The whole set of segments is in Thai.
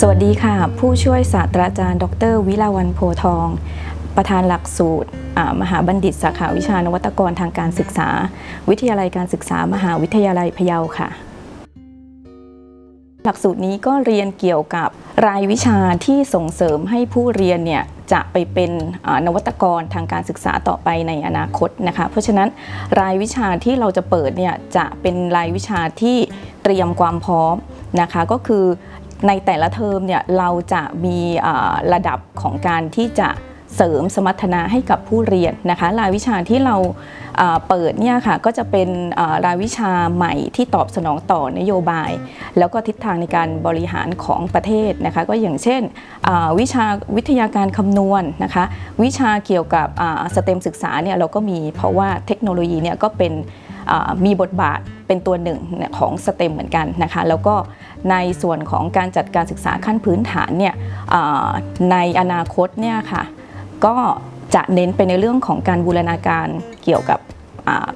สวัสดีค่ะ ผู้ช่วยศาสตราจารย์ ดร วิลาวันโพทอง ประธานหลักสูตรมหาบัณฑิตสาขาวิชานวัตกรทางการศึกษา วิทยาลัยการศึกษามหาวิทยาลัยพะเยาค่ะ หลักสูตรนี้ก็เรียนเกี่ยวกับรายวิชาที่ส่งเสริมให้ผู้เรียนเนี่ยจะไปเป็นนวัตกรทางการศึกษาต่อไปในอนาคตนะคะ เพราะฉะนั้นรายวิชาที่เราจะเปิดเนี่ยจะเป็นรายวิชาที่เตรียมความพร้อมนะคะก็คือ ในแต่ละเทอมเนี่ยเราจะมีระดับของการที่จะเสริมสมรรถนะให้กับผู้เรียนนะคะ รายวิชาที่เราเปิดเนี่ยค่ะก็จะเป็นรายวิชาใหม่ที่ตอบสนองต่อนโยบาย แล้วก็ทิศทางในการบริหารของประเทศนะคะ ก็อย่างเช่นวิชาวิทยาการคำนวณนะคะ วิชาเกี่ยวกับสเต็มศึกษาเนี่ยเราก็มีเพราะว่าเทคโนโลยีเนี่ยก็เป็น มีบทบาทเป็นตัวหนึ่งของสเต็มเหมือนกันนะคะแล้วก็ในส่วนของการจัดการศึกษาขั้นพื้นฐานเนี่ยในอนาคตเนี่ยค่ะก็จะเน้นไปในเรื่องของการบูรณาการเกี่ยวกับ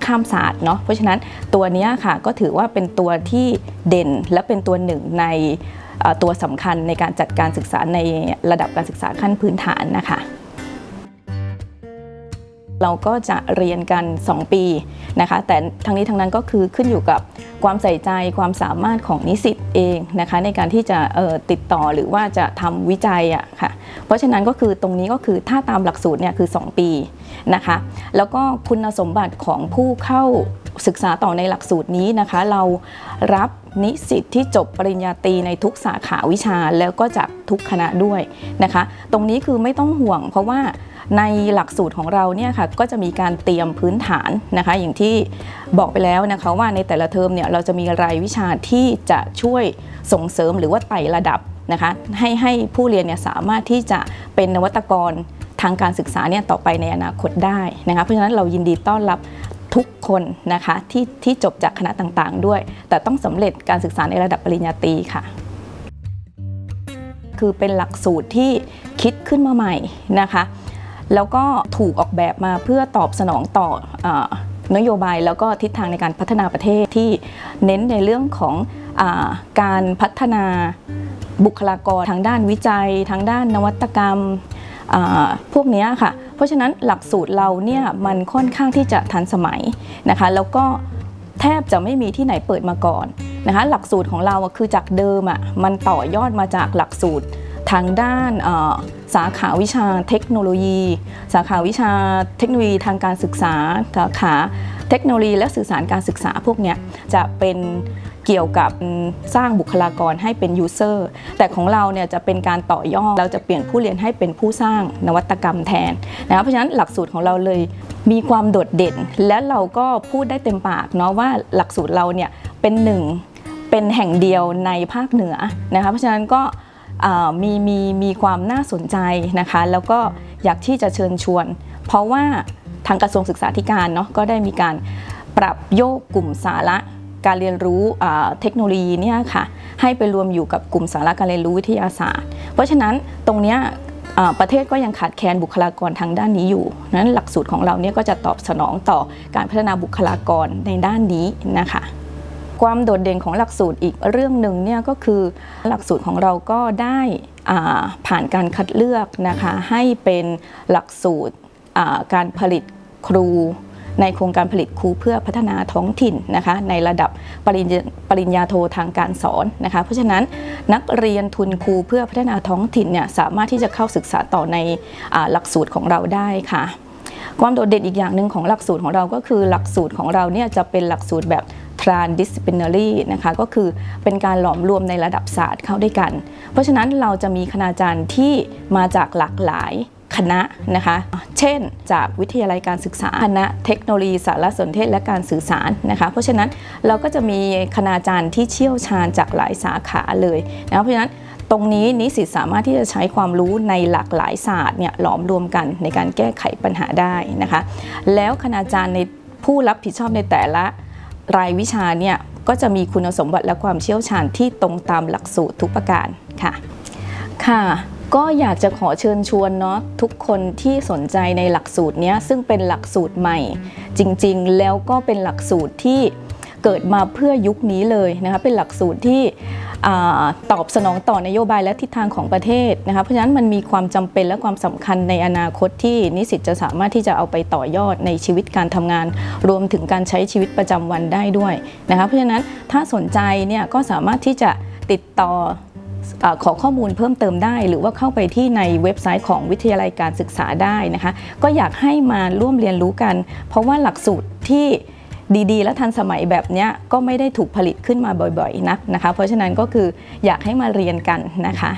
ข้ามศาสตร์เนาะเพราะฉะนั้นตัวนี้ค่ะก็ถือว่าเป็นตัวที่เด่นและเป็นตัวหนึ่งในตัวสำคัญในการจัดการศึกษาในระดับการศึกษาขั้นพื้นฐานนะคะ เราก็จะเรียนกัน 2 ปีนะคะ แต่ทั้งนี้ทั้งนั้นก็คือขึ้นอยู่กับความใส่ใจความสามารถของนิสิตเองนะคะ ในการที่จะออติดต่อหรือว่าจะทำวิจัยอะค่ะ เพราะฉะนั้นก็คือตรงนี้ก็คือถ้าตามหลักสูตรเนี่ยคือ 2 ปีนะคะ แล้วก็คุณสมบัติของผู้เข้าศึกษาต่อในหลักสูตรนี้นะคะ เรารับ นิสิตที่จบปริญญาตรีในทุกสาขาวิชาแล้วก็จากทุกคณะด้วยนะคะ ตรงนี้คือไม่ต้องห่วง เพราะว่าในหลักสูตรของเราเนี่ยค่ะก็จะมีการเตรียมพื้นฐานนะคะ อย่างที่บอกไปแล้วนะคะว่าในแต่ละเทอมเนี่ยเราจะมีรายวิชาที่จะช่วยส่งเสริมหรือว่าไต่ระดับนะคะให้ให้ผู้เรียนเนี่ยสามารถที่จะเป็นนวัตกรทางการศึกษาเนี่ยต่อไปในอนาคตได้นะคะเพราะฉะนั้นเรายินดีต้อนรับ ทุกคนนะคะที่ที่จบจากคณะต่างๆด้วย แต่ต้องสำเร็จการศึกษาในระดับปริญญาตรีค่ะ คือเป็นหลักสูตรที่คิดขึ้นมาใหม่นะคะแล้วก็ถูกออกแบบมาเพื่อตอบสนองต่ออนโยบายแล้วก็ทิศทางในการพัฒนาประเทศที่เน้นในเรื่องของอการพัฒนาบุคลากรทางด้านวิจัย ทางด้านนวัตกรรมพวกนี้ค่ะ เพราะฉะนั้นหลักสูตรเราเนี่ยมันค่อนข้างที่จะทันสมัยนะคะแล้วก็แทบจะไม่มีที่ไหนเปิดมาก่อนนะคะหลักสูตรของเราคือจากเดิมอะมันต่อยอดมาจากหลักสูตรทางด้านสาขาวิชาเทคโนโลยี สาขาวิชาเทคโนโลยีทางการศึกษา สาขาเทคโนโลยีและสื่อสารการศึกษาพวกเนี้ยจะเป็น เกี่ยวกับสร้างบุคลากรให้เป็นยูเซอร์แต่ของเราเนี่ยจะเป็นการต่อยอดเราจะเปลี่ยนผู้เรียนให้เป็นผู้สร้างนวัตกรรมแทนนะคะเพราะฉะนั้นหลักสูตรของเราเลยมีความโดดเด่น และเราก็พูดได้เต็มปากเนาะว่าหลักสูตรเราเนี่ยเป็นหนึ่งเป็นแห่งเดียวในภาคเหนือนะคะเพราะฉะนั้นก็มีมีมีความน่าสนใจนะคะ แล้วก็อยากที่จะเชิญชวน เพราะว่าทางกระทรวงศึกษาธิการเนาะก็ได้มีการปรับโยกกลุ่มสาระ การเรียนรู้เทคโนโลยีเนี่ยค่ะให้ไปรวมอยู่กับกลุ่มสาระการเรียนรู้วิทยาศาสตร์ เพราะฉะนั้นตรงเนี้ยประเทศก็ยังขาดแคลนบุคลากรทางด้านนี้อยู่นั้นหลักสูตรของเราเนี่ยก็จะตอบสนองต่อการพัฒนาบุคลากรในด้านนี้นะคะความโดดเด่นของหลักสูตรอีกเรื่องหนึ่งเนี่ยก็คือหลักสูตรของเราก็ได้ผ่านการคัดเลือกนะคะให้เป็นหลักสูตรการผลิตครู ในโครงการผลิตครูเพื่อพัฒนาท้องถิ่นนะคะในระดับปริญญาปริญญาโททางการสอนนะคะเพราะฉะนั้นนักเรียนทุนครูเพื่อพัฒนาท้องถิ่นเนี่ยสามารถที่จะเข้าศึกษาต่อในอหลักสูตรของเราได้ค่ะความโดดเด่นอีกอย่างหนึ่งของหลักสูตรของเราก็คือหลักสูตรของเราเนี่ยจะเป็นหลักสูตรแบบ transdisciplinary นะคะก็คือเป็นการหลอมรวมในระดับศาสตร์เข้าด้วยกัน เพราะฉะนั้นเราจะมีคณาจารย์ที่มาจากหลากหลาย คณะนะคะ เช่น จากวิทยาลัยการศึกษาคณะเทคโนโลยีสารสนเทศและการสื่อสารนะคะ เพราะฉะนั้นเราก็จะมีคณาจารย์ที่เชี่ยวชาญจากหลายสาขาเลยนะเพราะฉะนั้นตรงนี้นิสิตสามารถที่จะใช้ความรู้ในหลากหลายศาสตร์เนี่ยหลอมรวมกันในการแก้ไขปัญหาได้นะคะ แล้วคณาจารย์ในผู้รับผิดชอบในแต่ละรายวิชาเนี่ยก็จะมีคุณสมบัติและความเชี่ยวชาญที่ตรงตามหลักสูตรทุกประการค่ะค่ะ ก็อยากจะขอเชิญชวนเนาะทุกคนที่สนใจในหลักสูตรนี้ซึ่งเป็นหลักสูตรใหม่ จริงๆ แล้วก็เป็นหลักสูตรที่เกิดมาเพื่อยุคนี้เลยนะคะเป็นหลักสูตรที่ตอบสนองต่อนโยบายและทิศทางของประเทศนะคะเพราะฉะนั้นมันมีความจำเป็นและความสำคัญในอนาคตที่นิสิตจะสามารถที่จะเอาไปต่อยอดในชีวิตการทำงาน รวมถึงการใช้ชีวิตประจำวันได้ด้วยนะคะเพราะฉะนั้นถ้าสนใจเนี่ยก็สามารถที่จะติดต่อ ขอข้อมูลเพิ่มเติมได้ หรือว่าเข้าไปที่ในเว็บไซต์ของวิทยาลัยการศึกษาได้นะคะ ก็อยากให้มาร่วมเรียนรู้กัน เพราะว่าหลักสูตรที่ดีๆ และทันสมัยแบบนี้ก็ไม่ได้ถูกผลิตขึ้นมาบ่อยๆนักนะคะ เพราะฉะนั้นก็คืออยากให้มาเรียนกันนะคะ